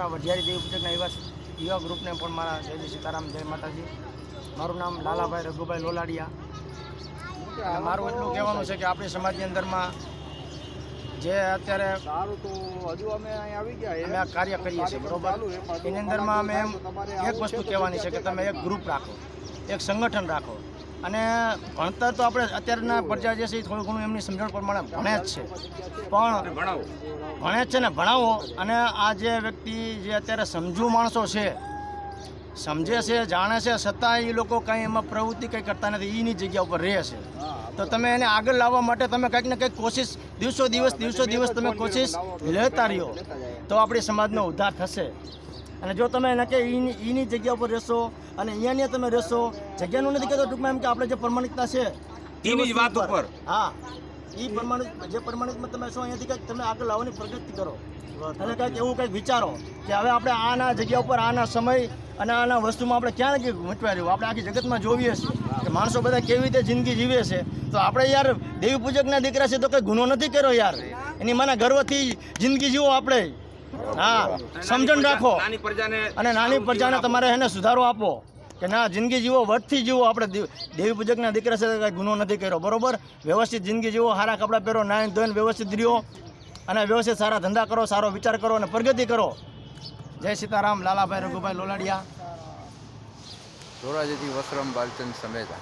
મારા વઢિયારી દેવ ઉદ્યોગના એવા યુવા ગ્રુપને પણ મારા જય સીતારામ જય માતાજી. મારું નામ લાલાભાઈ રઘુભાઈ લોલાડિયા. મારું એટલું કહેવાનું છે કે આપણી સમાજની અંદરમાં જે અત્યારે સારું તો હજુ અમે અહીં આવી ગયા અમે આ કાર્ય કરીએ છીએ બરોબર? એની અંદરમાં અમે એમ એક વસ્તુ કહેવાની છે કે તમે એક ગ્રુપ રાખો એક સંગઠન રાખો. અને ભણતર તો આપણે અત્યારના પ્રજા જે છે એ થોડું ઘણું એમની સમજણ પ્રમાણે ભણે જ છે. પણ ભણે જ છે ને ભણાવો. અને આ જે વ્યક્તિ જે અત્યારે સમજુ માણસો છે સમજે છે જાણે છે છતાં એ લોકો કંઈ એમાં પ્રવૃત્તિ કંઈ કરતા નથી. એની જગ્યા ઉપર રહે છે. તો તમે એને આગળ લાવવા માટે તમે કંઈક ને કંઈક કોશિશ દિવસો દિવસ દિવસો દિવસ તમે કોશિશ લેતા રહ્યો તો આપણી સમાજનો ઉદ્ધાર થશે. અને જો તમે એને કે એની એની જગ્યા ઉપર રહેશો અને અહીંયા ને તમે રહેશો જગ્યાનું નથી કહેતો ટૂંકમાં એમ કે આપણે જે પ્રમાણિકતા છે એની જ વાત ઉપર. હા. એ પ્રમાણિત જે પ્રમાણિતમાં તમે છો અહીંયાથી કંઈક તમે આગળ લાવવાની પ્રગતિ કરો. અને કંઈક એવું કંઈક વિચારો કે હવે આપણે આના જગ્યા ઉપર આના સમય અને આના વસ્તુમાં આપણે ક્યાં મૂંચવા રહ્યું? આપણે આખી જગતમાં જોઈએ છીએ કે માણસો બધા કેવી રીતે જિંદગી જીવે છે. તો આપણે યાર દેવી પૂજકના દીકરા છે તો કંઈ ગુનો નથી કર્યો યાર? એની માના ગર્વથી જિંદગી જીવો આપણે. હા સમજણ રાખો. અને નાની પ્રજાને તમારે એને સુધારો આપો. કે ના જિંદગી જીવો વટથી જીવો. આપણે દેવી પૂજકના દીકરા સાથે કાંઈ ગુનો નથી કર્યો. બરોબર? વ્યવસ્થિત જિંદગી જીવો સારા કપડાં પહેરો નાઈન ધોઈને વ્યવસ્થિત રહ્યો. અને વ્યવસ્થિત સારા ધંધા કરો સારો વિચાર કરો અને પ્રગતિ કરો. જય સીતારામ લાલાભાઈ રઘુભાઈ લોલાડિયા. ધોરાજીથી વસરામ બાલચંદ સમેતા.